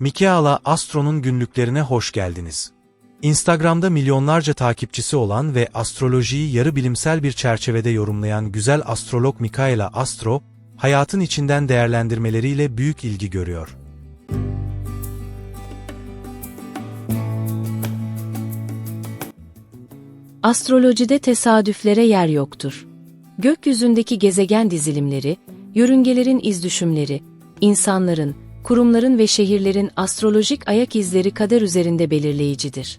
Mikaela Astro'nun günlüklerine hoş geldiniz. Instagram'da milyonlarca takipçisi olan ve astrolojiyi yarı bilimsel bir çerçevede yorumlayan güzel astrolog Mikaela Astro, hayatın içinden değerlendirmeleriyle büyük ilgi görüyor. Astrolojide tesadüflere yer yoktur. Gökyüzündeki gezegen dizilimleri, yörüngelerin izdüşümleri, insanların, kurumların ve şehirlerin astrolojik ayak izleri kader üzerinde belirleyicidir.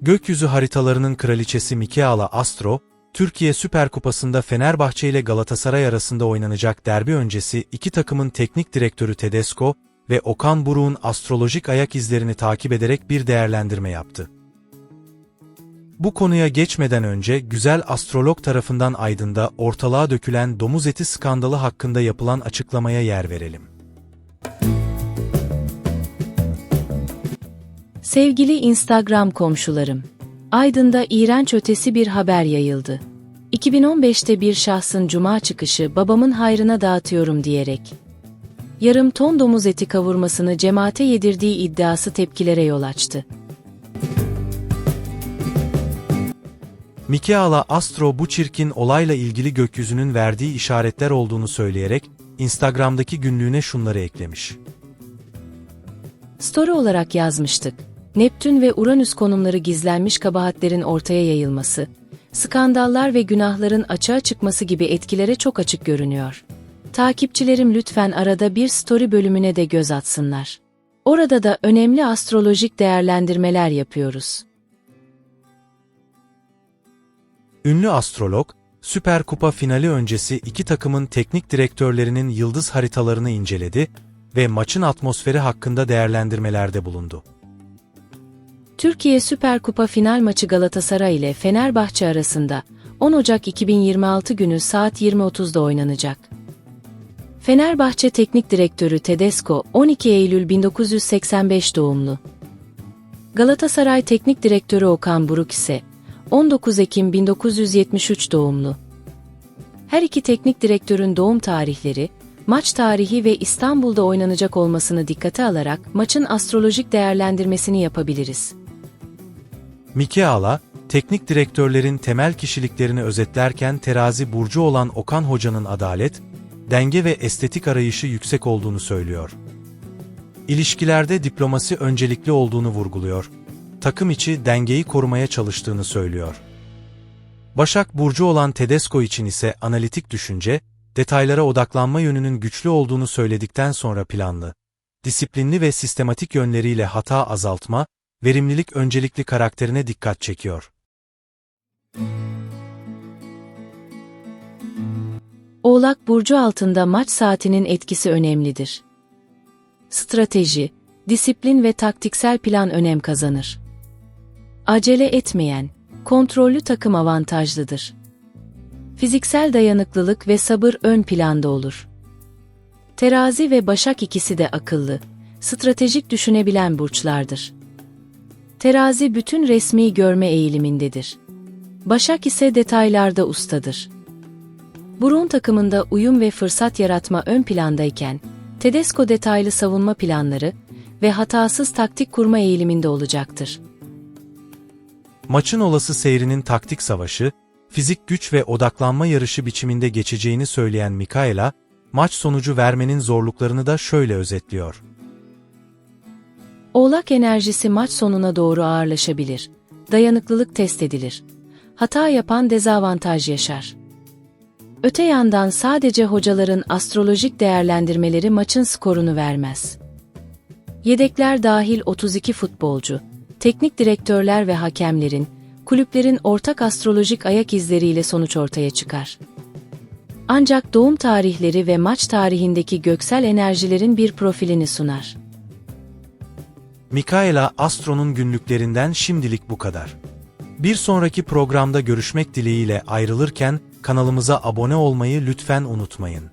Gökyüzü haritalarının kraliçesi Mikaela Astro, Türkiye Süper Kupası'nda Fenerbahçe ile Galatasaray arasında oynanacak derbi öncesi iki takımın teknik direktörü Tedesco ve Okan Buruk'un astrolojik ayak izlerini takip ederek bir değerlendirme yaptı. Bu konuya geçmeden önce güzel astrolog tarafından Aydın'da ortalığa dökülen domuz eti skandalı hakkında yapılan açıklamaya yer verelim. Sevgili Instagram komşularım, Aydın'da iğrenç ötesi bir haber yayıldı. 2015'te bir şahsın cuma çıkışı babamın hayrına dağıtıyorum diyerek yarım ton domuz eti kavurmasını cemaate yedirdiği iddiası tepkilere yol açtı. Mikaela Astro bu çirkin olayla ilgili gökyüzünün verdiği işaretler olduğunu söyleyerek Instagram'daki günlüğüne şunları eklemiş. Story olarak yazmıştık. Neptün ve Uranüs konumları gizlenmiş kabahatlerin ortaya yayılması, skandallar ve günahların açığa çıkması gibi etkilere çok açık görünüyor. Takipçilerim lütfen arada bir story bölümüne de göz atsınlar. Orada da önemli astrolojik değerlendirmeler yapıyoruz. Ünlü astrolog, Süper Kupa finali öncesi iki takımın teknik direktörlerinin yıldız haritalarını inceledi ve maçın atmosferi hakkında değerlendirmelerde bulundu. Türkiye Süper Kupa final maçı Galatasaray ile Fenerbahçe arasında 10 Ocak 2026 günü saat 20.30'da oynanacak. Fenerbahçe Teknik Direktörü Tedesco 12 Eylül 1985 doğumlu. Galatasaray Teknik Direktörü Okan Buruk ise 19 Ekim 1973 doğumlu. Her iki teknik direktörün doğum tarihleri, maç tarihi ve İstanbul'da oynanacak olmasını dikkate alarak maçın astrolojik değerlendirmesini yapabiliriz. Mikaela, teknik direktörlerin temel kişiliklerini özetlerken terazi burcu olan Okan Hoca'nın adalet, denge ve estetik arayışı yüksek olduğunu söylüyor. İlişkilerde diplomasi öncelikli olduğunu vurguluyor. Takım içi dengeyi korumaya çalıştığını söylüyor. Başak Burcu olan Tedesco için ise analitik düşünce, detaylara odaklanma yönünün güçlü olduğunu söyledikten sonra planlı, disiplinli ve sistematik yönleriyle hata azaltma, verimlilik öncelikli karakterine dikkat çekiyor. Oğlak Burcu altında maç saatinin etkisi önemlidir. Strateji, disiplin ve taktiksel plan önem kazanır. Acele etmeyen, kontrollü takım avantajlıdır. Fiziksel dayanıklılık ve sabır ön planda olur. Terazi ve Başak ikisi de akıllı, stratejik düşünebilen burçlardır. Terazi bütün resmi görme eğilimindedir. Başak ise detaylarda ustadır. Burun takımında uyum ve fırsat yaratma ön plandayken, Tedesco detaylı savunma planları ve hatasız taktik kurma eğiliminde olacaktır. Maçın olası seyrinin taktik savaşı, fizik güç ve odaklanma yarışı biçiminde geçeceğini söyleyen Mikaela, maç sonucu vermenin zorluklarını da şöyle özetliyor. Oğlak enerjisi maç sonuna doğru ağırlaşabilir. Dayanıklılık test edilir. Hata yapan dezavantaj yaşar. Öte yandan sadece hocaların astrolojik değerlendirmeleri maçın skorunu vermez. Yedekler dahil 32 futbolcu, teknik direktörler ve hakemlerin, kulüplerin ortak astrolojik ayak izleriyle sonuç ortaya çıkar. Ancak doğum tarihleri ve maç tarihindeki göksel enerjilerin bir profilini sunar. Mikaela Astro'nun günlüklerinden şimdilik bu kadar. Bir sonraki programda görüşmek dileğiyle ayrılırken kanalımıza abone olmayı lütfen unutmayın.